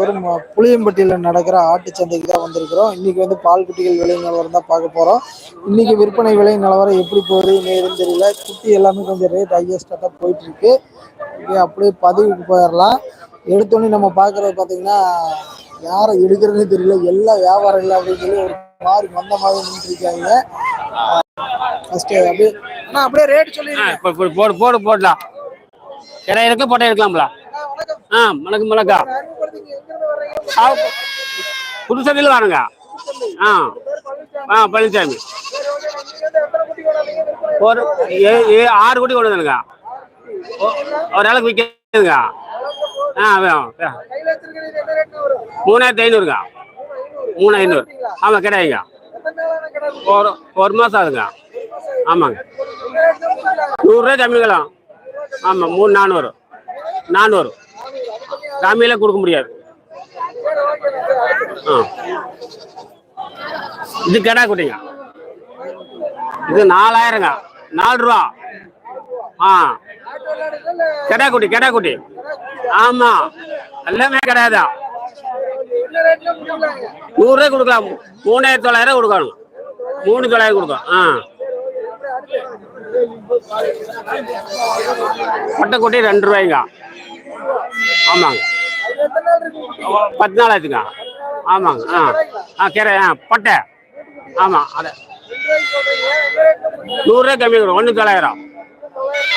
ஒரு புளியம்பட்டியில் நடக்கிற ஆட்டு சந்தைக்கு தான் வந்திருக்கிறோம். இன்னைக்கு வந்து பால் குட்டிகள் விலை நிலவரம் தான் பார்க்க போகிறோம் இன்னைக்கு விற்பனை விலை நிலவரம் எப்படி போகுது நேரம் தெரியல. குட்டி எல்லாமே கொஞ்சம் ரேட் ஹையஸ்டாக தான் போயிட்டு இருக்கு அப்படியே பதிவுக்கு போயிடலாம். எடுத்தோடனே நம்ம பார்க்குறது பார்த்தீங்கன்னா யாரை எடுக்கிறதுனே தெரியல. எல்லா வியாபாரம் இல்லை அப்படின்னு சொல்லி ஒரு மாதிரி மந்த மாதிரி நின்றுருக்காங்க ஃபர்ஸ்ட் அப்படியே ஆனால் அப்படியே ரேட் சொல்லி சொல்லிடுங்க போடு போடு போடலாம். இடம் இருக்கு போட்டோ எடுக்கலாம்ல. ஆ வணக்கம் வணக்கம். ஆ, புதுச்சேரியில் வாருங்க. ஆ. ஆ பழனிசாமி ஒரு ஏ ஏ ஆறு கோடி கொண்டு வந்துருங்க ஒ- ஒரு நாளைக்கு விற்கிறதுங்க ஆ வேணும் வே- மூணாயிரத்தி ஐநூறுங்க. மூணு ஐநூறு. ஆமாம் கிடையாதுங்க ஒரு ஒரு மாதம் ஆகுதுங்க. ஆமாங்க. நூறுரூவா கம்மிங்களாம் ஆமாம் மூணு நானூறு. நானூறு. கம்மியில் கொடுக்க முடியாது. இது கடா குட்டிங்க இது நாலாயிரங்க. நாலு ரூபா ஆ. கடா குட்டி கடா குட்டி. ஆமாம் எல்லாமே கிடையாது நூறுரூவா கொடுக்கலாம். மூணாயிரத்தி தொள்ளாயிரம் கொடுக்கணும். மூணு தொள்ளாயிரம் கொடுக்கும் ஆ. பட்டைக்குட்டி ரெண்டு ரூபாய்ங்க. ஆமாங்க. பத்து நாள் ஆச்சுங்க ஆமாங்க ஆ. ஆ கீரை ஆ பட்டை. ஆமாம் அதை. நூறுரூவா கம்மி கொடுக்கும் ஒன்று தொள்ளாயிரம்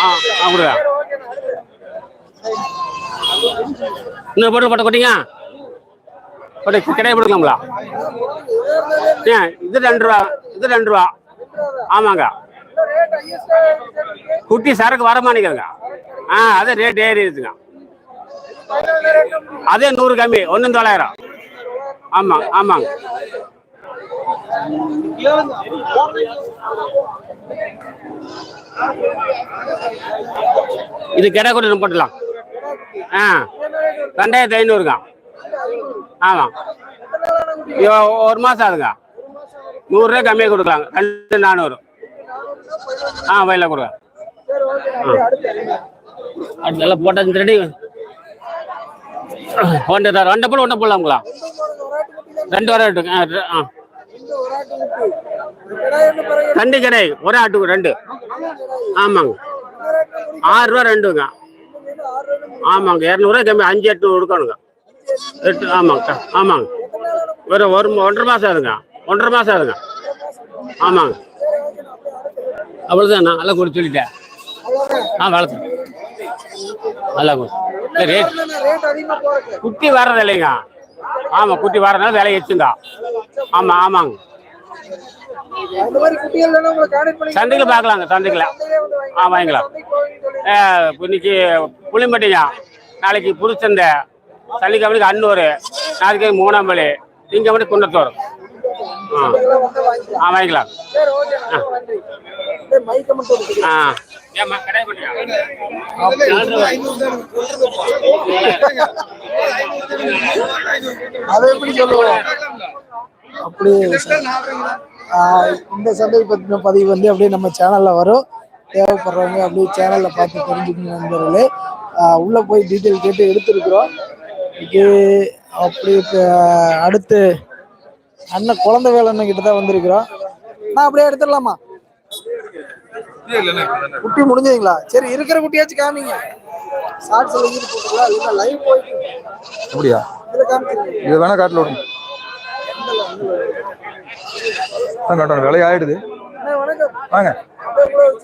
ஆ ஆ கொடுங்க. இன்னும் போட்டு பட்டை கொட்டிங்க? பட்டை கிடையாது கொடுக்கலாங்களா ஏன் இது ரெண்டு ரூபா இது ரெண்டு ரூபா. ஆமாங்க. குட்டி சரக்கு வர மாட்டேங்குதுங்க. ஆ அது ரேட் ஏறி இருக்குங்க அதே நூறு கம்மி ஒன்று தொள்ளாயிரம் ஆமாம் ஆமாங்க. இது கிடா கொண்டு போட்டுடலாம். ஆ ரெண்டாயிரத்தி ஐநூறுங்க ஆமாம் ஒரு மாதம் ஆகுதுங்க நூறுரூவா கம்மியாக கொடுக்கலாங்க. ரெண்டு நானூறு. ஆ வயலில் கொடுங்க. அது நல்லா போட்டாச்சு ரெடி ஒன்று தான் ரெண்டு போல ஒன்று போடலாங்களா ரெண்டு வர ஆ ஆ. ரெண்டு கடை ஒரே ஆட்டுக்கு ரெண்டு. ஆமாங்க. ஆறுரூவா ரெண்டுங்க. ஆமாங்க இரநூறுவா கம்மி அஞ்சு எட்டு கொடுக்கணுங்க. எட்டு ஆமாங்க ஆமாங்க. ஒரு ஒரு ஒன்றரை மாதம் ஆகுதுங்க. ஒன்றரை மாதம் ஆகுதுங்க. ஆமாங்க. அவ்வளோதான் நல்லா கொடுத்து சொல்லிட்டேன். ஆ வளர்த்து நல்லா கொடு ரேட் குட்டி வர்றது இல்லைங்க. ஆமாம் குட்டி வர்றதுனால விலை வச்சுங்க ஆமாம் ஆமாங்க. சந்தையில் பார்க்கலாங்க சந்தையில் ஆ வாங்கிக்கலாம். இன்னைக்கு புளிம்பட்டிங்க நாளைக்கு புதுச்சந்தை. சனிக்கிழமைக்கு அன்னூர் நாளைக்கு மூணாம்பள்ளி திங்க மட்டும் குன்னத்தூர் ஆ. வாங்கிக்கலாம். ஆ. ஏம்மா அதை எப்படி சொல்லுவோம்? அப்படியே ஆஹ் இந்த சந்தை பற்றின பதிவு வந்து அப்படியே நம்ம சேனல்ல வரும். தேவைப்படுறவங்க அப்படியே சேனல்ல பார்த்து தெரிஞ்சுக்கணும் நண்பர்களே. உள்ள போய் டீட்டெயில் கேட்டு எடுத்திருக்கிறோம். இது அப்படி இப்ப அடுத்து அண்ணன் குழந்தை வேலை கிட்ட தான் வந்திருக்கிறோம். நான் அப்படியே எடுத்துடலாமா? குட்டி முடிஞ்சதுங்களா? சரி இருக்கிற குட்டியாச்சும் காமிங்க. ஷார்ட்ஸ் எழுதிட்டு போட்டுங்களா இல்லை லைவ் போயிட்டு அப்படியா? இதில் காமிச்சிருங்க. இது வேணா காட்டில் விடுங்க. தான் காட்டணும் விலை ஆயிடுது. வாங்க.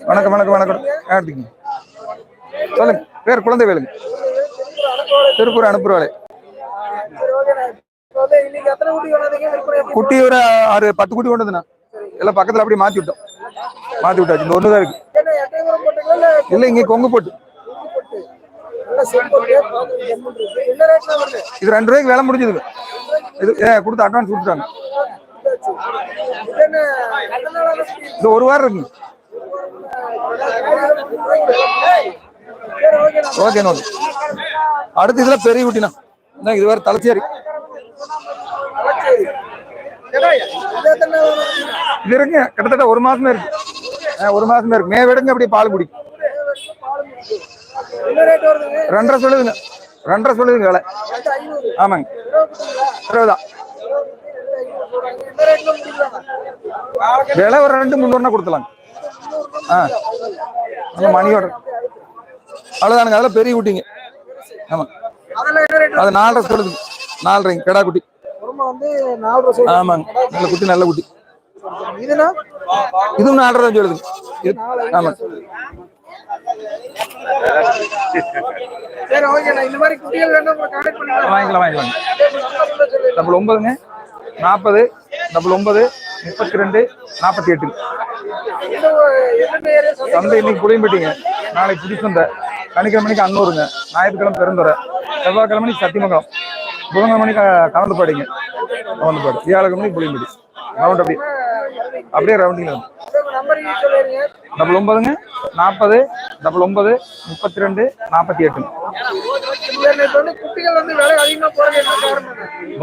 வணக்கம் வணக்கம் வணக்கம். எடுத்துக்கங்க. சொல்லுங்க. பேர் குழந்தை வேலுங்க. திருப்பூர் அனுப்புற வேலை சரி, ஓகேண்ணா. இப்ப வந்து இன்னைக்கு எத்தனை குட்டி ஒரு ஆறு பத்து குட்டி கொண்டு வந்துண்ணா. எல்லாம் பக்கத்தில் அப்படியே மாற்றி விட்டோம். மாற்றி விட்டாச்சு. இந்த ஒன்று தான் இருக்கு இல்ல இங்கே கொங்கு போட்டு? இது ரெண்டு ரூபாய்க்கு விலை முடிஞ்சதுங்க இது ஏ கொடுத்து அட்வான்ஸ் கொடுத்துட்டாங்க. இது ஒரு வாரம் இருக்குங்க. ஓகே ஓகே அடுத்து இதில் பெரிய இந்தாங்க இது வேறு தலைச்சேரி சரி. இது இருக்குங்க கிட்டத்தட்ட ஒரு மாசமே இருக்கு. ஒரு மாசமே இருக்கு. மே விடுங்க அப்படியே பால் குடிக்கும். ரெண்டரை சொல்லுதுங்க. ரெண்டரை சொல்லுதுங்க விலை. ஆமாங்க. இருபதுதான். விலை ஒரு ரெண்டு முந்நூறுனா கொடுத்துலாங்க ஆ. நல்ல மணியோட. அவ்வளோதானுங்க அதெல்லாம் பெரிய குட்டிங்க. ஆமாம் அது நாலரை சொல்லுதுங்க. நாலரைங்க கிடா குட்டி. ஆமாங்க. நல்ல குட்டி நல்ல குட்டி. இதுவும் நாலரை தான் கான்டாக்ட் பண்ணிக்கலாம். வாங்கிக்கலாம் வாங்கிக்கலாம். டபுள் ஒன்பதுங்க. நாற்பது டபுள் ஒன்பது முப்பத்தி ரெண்டு நாற்பத்தி எட்டு சந்தை இன்னைக்கு புளியம்பட்டிங்க. நாளைக்கு புடி சந்தை சனிக்கிழமைக்கு அன்னூருங்க. ஞாயிற்றுக்கிழமை பெருந்துறை. செவ்வாய்க்கிழமைக்கு சத்தியமங்கலம். புதன்கிழமைக்கு கலந்துப்பாடிங்க கலந்துப்பாடு வியாழக்கிழமைக்கு புளியம்பட்டி ரவுண்ட் அப்படி அப்படியே. ரவுண்டிங் டபுள் ஒன்பதுங்க. நாற்பது டபுள் ஒன்பது முப்பத்தி ரெண்டு நாற்பத்தி எட்டு.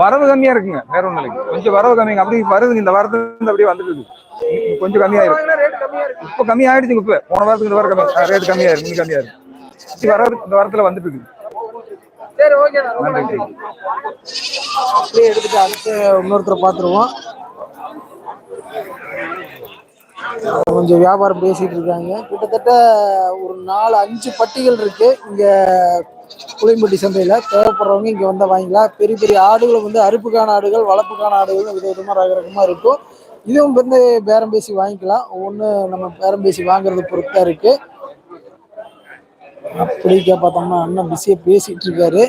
வரவு கம்மியா இருக்குங்க. வேற ஒன்றும் இல்லைங்க. கொஞ்சம் வரவு கம்மிங்க. அப்படி வருதுங்க. இந்த வாரத்துல இருந்து அப்படியே வந்துட்டு இருக்கு. கொஞ்சம் கம்மியாயிரும் கம்மியா இருக்கு. இப்போ கம்மி ஆயிடுச்சுங்க இப்போ. போன வாரத்துக்கு இந்த வாரம் கம்மி ரேட் கம்மியா இருக்கு. இன்னும் கம்மியா இருக்கு. வர இந்த வாரத்துல வந்துட்டு இருக்கு. சரி ஓகே நன்றி. அப்படியே எடுத்துட்டு அடுத்து இன்னொருத்தரை பார்த்துருவோம். கொஞ்சம் வியாபாரம் பேசிட்டு இருக்காங்க. கிட்டத்தட்ட ஒரு நாலு அஞ்சு பட்டிகள் இருக்கு. இங்க புளியம்பட்டி சந்தையில. தேவைப்படுறவங்க இங்க வந்தா வாங்கிக்கலாம். பெரிய பெரிய ஆடுகள் வந்து அறுப்புக்கான ஆடுகள் வளர்ப்புக்கான ஆடுகள் வித விதமா ரக ரகமா இருக்கும். இதுவும் வந்து பேரம் பேசி வாங்கிக்கலாம். ஒன்று நம்ம பேரம் பேசி வாங்குறது பொறுத்தா இருக்கு. அப்படிக்கா பார்த்தோம்னா அண்ணன் பிஸியா பேசிட்டு இருக்காரு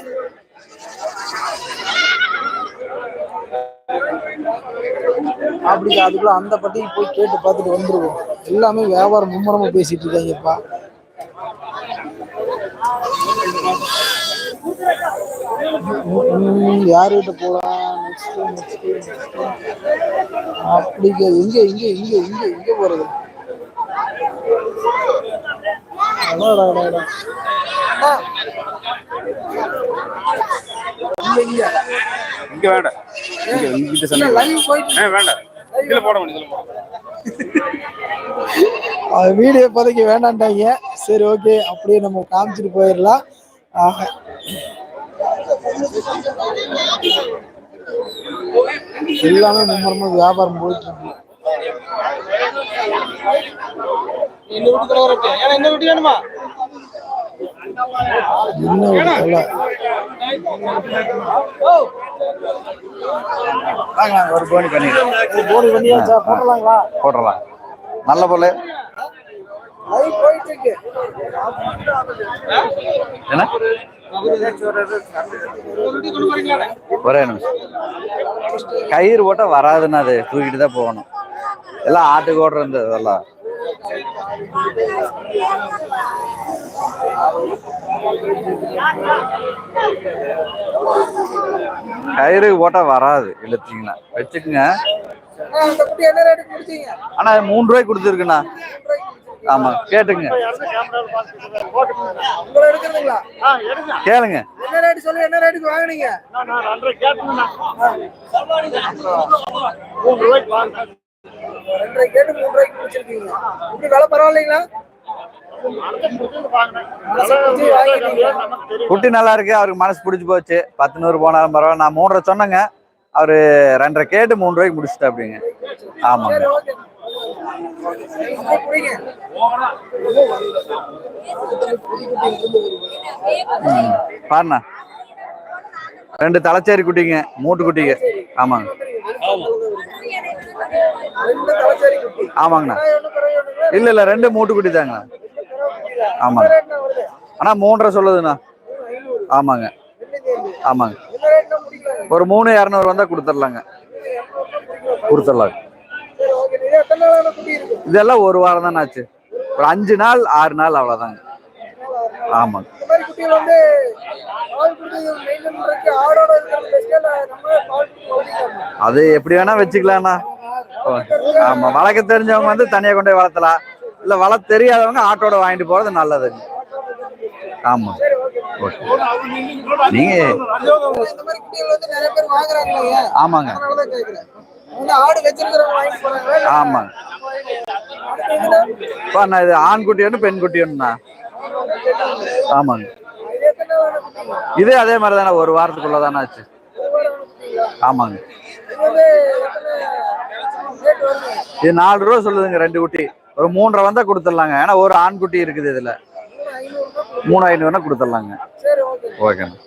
அப்படி அதுக்குள்ள அந்த பட்டிக்கு போய் கேட்டு பார்த்துட்டு வந்துருவோம். எல்லாமே வியாபாரம் மும்முரமா பேசிட்டு இருக்காங்கப்பா யாருகிட்ட போலாம்? நெக்ஸ்ட் நெக்ஸ்ட் நெக்ஸ்ட் அப்படிங்க எங்க எங்க எங்க எங்க எங்க போறது? இங்க, வேண்டாம் வேண்டாம் இதுல போட முடியும் அது வீடியோ இப்போதைக்கு வேண்டான்ட்டாங்க. சரி ஓகே. அப்படியே நம்ம காமிச்சிட்டு போயிடலாம். எல்லாமே மும்மரமா வியாபாரம் போயிட்டு இருக்கு. வாங்க ஒரு போனி பண்ணிடுறோம் இது போடி பண்ணியாச்சா போடலாங்களா போட்டுடலாம். நல்ல என்ன? ஒரே நிமிஷம். கயிறு போட்டா வராதுன்னு அது தூக்கிட்டு தான் போகணும். எல்லாம் ஆட்டுக்கு ஓடுற இந்த இதெல்லாம். கயிறு போட்டா வராது இழுத்தீங்கன்னா வச்சுக்குங்க என்ன ஆனா மூணு ரூபாய்க்கு கொடுத்துருக்குண்ணா ஆமா கேட்டுங்க கேளுங்க என்ன ரேட்டு சொல்லி என்ன ரேட்டுக்கு வாங்குனீங்க ரெண்டரை கேட்டு மூணு ரூபாய்க்கு முடிச்சிருக்கீங்க. இப்படி விலை பரவாயில்லைங்களா. குட்டி நல்லா இருக்கு. அவருக்கு மனசு பிடிச்சி போச்சு. பத்து நூறு போனாலும் பரவாயில்ல. நான் மூன்றரை சொன்னேங்க. அவரு ரெண்டரை கேட்டு மூணு ரூபாய்க்கு முடிச்சுட்டா அப்படிங்க ஆமாங்க. பாருண்ணா. ரெண்டு தலைச்சேரி குட்டிங்க. மூட்டு குட்டிங்க. ஆமாங்க. ஆமாங்கண்ணா? இல்ல இல்ல ரெண்டு மூட்டு குட்டி தாங்க ஆமாங்க? ஆனா மூன்றரை சொல்லுதுண்ணா. ஆமாங்க. ஆமாங்க? ஒரு மூணு இரநூறு வந்தா கொடுத்துடலாங்க கொடுத்துடலாங்க இதெல்லாம் ஒரு வாரம் தானே ஆச்சு. ஒரு அஞ்சு நாள் ஆறு நாள் அவ்வளோதாங்க ஆமாங்க? அது எப்படி வேணா வச்சுக்கலாம்ண்ணா. ஆமா. வளர்க்க தெரிஞ்சவங்க வந்து தனியா கொண்டு போய் வளர்த்தலாம். இல்ல வளர்க்க தெரியாதவங்க ஆட்டோட வாங்கிட்டு போறது நல்லதுங்க ஆமா. நீங்க இந்த ஆமாங்க அதனாலதான் ஆமாங்க இது ஆண் குட்டி ஒன்று பெண் குட்டி ஒன்றுண்ணா ஆமாங்க. இதே அதே மாதிரி தானே ஒரு வாரத்துக்குள்ள தானே ஆச்சு? ஆமாங்க. இது நாலு ரூபா சொல்லுதுங்க ரெண்டு குட்டி. ஒரு மூன்றரை வந்தா கொடுத்துடலாங்க. ஏன்னா ஒரு ஆண் குட்டி இருக்குது இதுல. மூணு ஐநூறுனா கொடுத்துடலாங்க. சரி ஓகே ஓகேண்ணா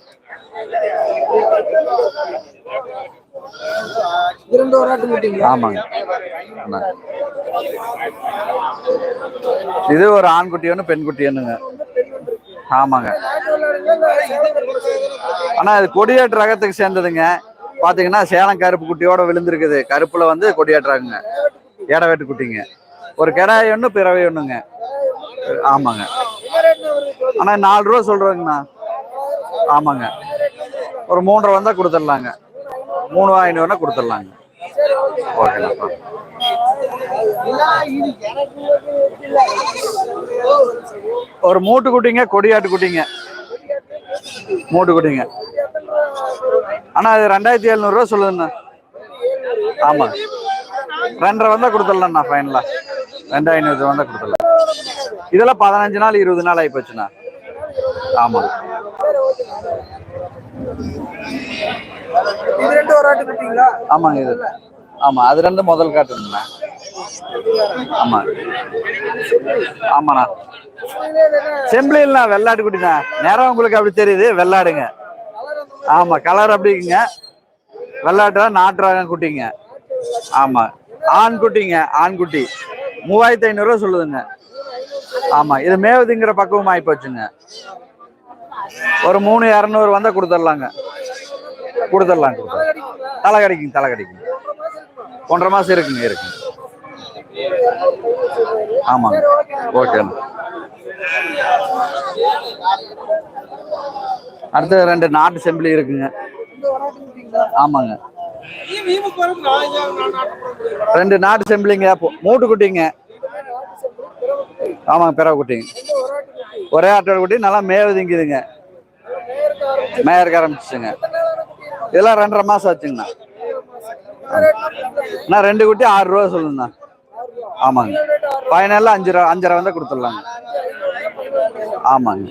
இரண்டு ஒரு ஆட்டு மீட்டிங்களா ஆமாங்க. ஆமா. இது ஒரு ஆண் குட்டி ஒன்று பெண் குட்டி ஒன்றுங்க ஆமாங்க. நாட்டு விளையாடுங்க இல்ல சேலம் கருப்பு சேலம் ஆனா இது கொடியாட்டு ரகத்துக்கு சேர்ந்ததுங்க. பார்த்தீங்கன்னா சேலம் கருப்பு குட்டியோட விழுந்திருக்குது. கருப்பில் வந்து கொடியாட்டுறாங்க ரகங்க வெட்டு குட்டிங்க. ஒரு கிடாய் ஒன்று பிறவை ஒன்றுங்க ஆமாங்க. ஆனால் நாலு ரூபா சொல்றேங்கண்ணா. ஆமாங்க. ஒரு மூன்றரை வந்தால் கொடுத்துடலாங்க. மூணு ஐநூறுனா கொடுத்துடலாங்க. ஓகேண்ணா ஒரு மூட்டு குட்டிங்க கொடியாட்டு குட்டிங்க. மூட்டு குட்டிங்க. ஆனா அது ரெண்டாயிரத்தி எழுநூறுவா சொல்லுதுண்ணா. ஆமா. ரெண்டரை வந்தா கொடுத்துடலாம்ண்ணா ஃபைனலா ரெண்டு ஐநூறு வந்தா கொடுத்துடலாம். இதெல்லாம் பதினஞ்சு நாள் இருபது நாள் ஆகி போச்சுண்ணா. ஆமா. இது ரெண்டு ஒரு ஆட்டு ஆமாங்க இது. ஆமா அது ரெண்டு முதல் காட்டுங்கண்ணா. ஆமா. ஆமாண்ணா. செம்பிளில்ண்ணா வெள்ளாட்டு குட்டிண்ணா நேரம் உங்களுக்கு அப்படி தெரியுது வெள்ளாடுங்க. ஆமா கலர் அப்படிங்க வெள்ளாட்டு நாட்டு ரகம் குட்டிங்க. ஆமா. ஆண் குட்டிங்க ஆண் குட்டி. மூவாயிரத்தி ஐநூறுரூவா சொல்லுதுங்க. ஆமா இது மேவதிங்கிற பக்குவம் ஆகி போச்சுங்க ஒரு மூணு இரநூறு வந்தா கொடுத்துடலாங்க கொடுத்துடலாம் கொடுத்துடலாம் தலை கிடைக்குங்க தலை கடிக்குங்க ஒன்றரை மாசம் இருக்குங்க இருக்குங்க. ஆமாங்க. ஓகேண்ணா அடுத்து ரெண்டு நாட்டு செம்பிளி இருக்குங்க. ஆமாங்க. ரெண்டு நாட்டு செம்பிளிங்க மூட்டு குட்டிங்க ஆமாங்க பிறவை குட்டிங்க ஒரே ஆட்டோட குட்டி நல்லா மேவதிங்குதுங்க மேயருக்கு ஆரம்பிச்சுங்க இதெல்லாம் ரெண்டரை மாசம் ஆச்சுங்கண்ணா. அண்ணா ரெண்டு குட்டி ஆறு ரூபா சொல்லுங்கண்ணா. ஆமாங்க. ஃபைனலில் அஞ்சு ரூபா அஞ்சரை வந்தால் கொடுத்துடலாங்க. ஆமாங்க.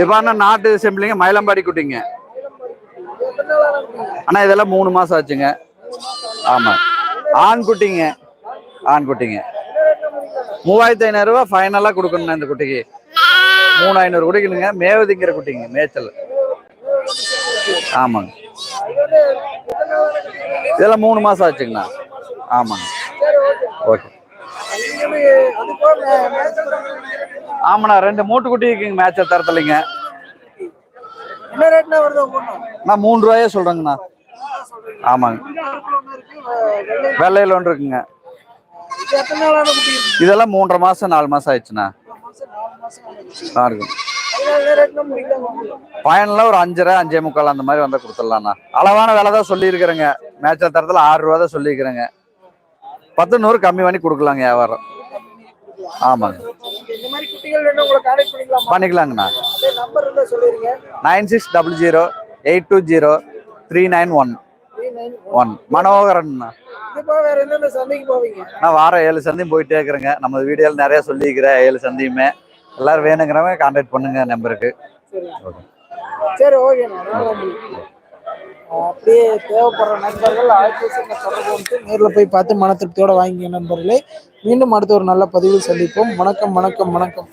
இப்போ நாட்டு செம்பிளிங்க மயிலம்பாடி குட்டிங்க. அண்ணா இதெல்லாம் மூணு மாசம் ஆச்சுங்க. ஆமா. ஆண் குட்டிங்க. ஆண் குட்டிங்க. மூவாயிரத்தி ஐநூறுரூவா ஃபைனலாக கொடுக்கணுண்ணா இந்த குட்டிக்கு. மூணு ஐநூறு குடிக்கணுங்க மேவதிங்கிற குட்டிங்க மேய்ச்சல். ஆமாங்க. இதெல்லாம் மூணு மாசம் ஆச்சுங்கண்ணா. ஆமாங்க. ஓகே. ஆமாண்ணா ரெண்டு மூட்டு குட்டி இருக்குங்க மேட்சை தரத்துலைங்க? நான் மூணு ரூபாயே சொல்றேங்கண்ணா. ஆமாங்க. வெள்ளை வெள்ளையில் ஒன்று இருக்குங்க? இதெல்லாம் மூன்றரை மாசம் நாலு மாசம் ஆயிடுச்சுண்ணா. நல்லா இருக்கும் ஃபைனலாக ஒரு அஞ்சரை அஞ்சே முக்கால் அந்த மாதிரி வந்தால் கொடுத்துடலாண்ணா அளவான விலை தான் சொல்லியிருக்கிறேங்க. மேட்சர் தரத்தில் ஆறு ரூபா தான் சொல்லியிருக்கிறேங்க. பத்து நூறு கம்மி பண்ணி கொடுக்கலாங்க வியாபாரம். ஆமாங்க. பண்ணிக்கலாங்கண்ணா. Nine six double zero eight two zero three nine one. One. போவீங்க? நான் வாரம் ஏழு சந்தையும் போயிட்டே இருக்கிறேங்க. நம்ம வீடியோவில் நிறைய சொல்லியிருக்கிறேன் ஏழு சந்தையுமே. எல்லாரும் வேணுங்கிறவங்க கான்டாக்ட் பண்ணுங்க நம்பருக்கு சரி ஆஹ் அப்படியே தேவைப்படுற நண்பர்கள் ஆயிரத்தி தொடர்பு நேரில் போய் பார்த்து மன திருப்தியோட வாங்கிக்க நண்பர்களே. மீண்டும் அடுத்த ஒரு நல்ல பதிவில் சந்திப்போம். வணக்கம் வணக்கம் வணக்கம்.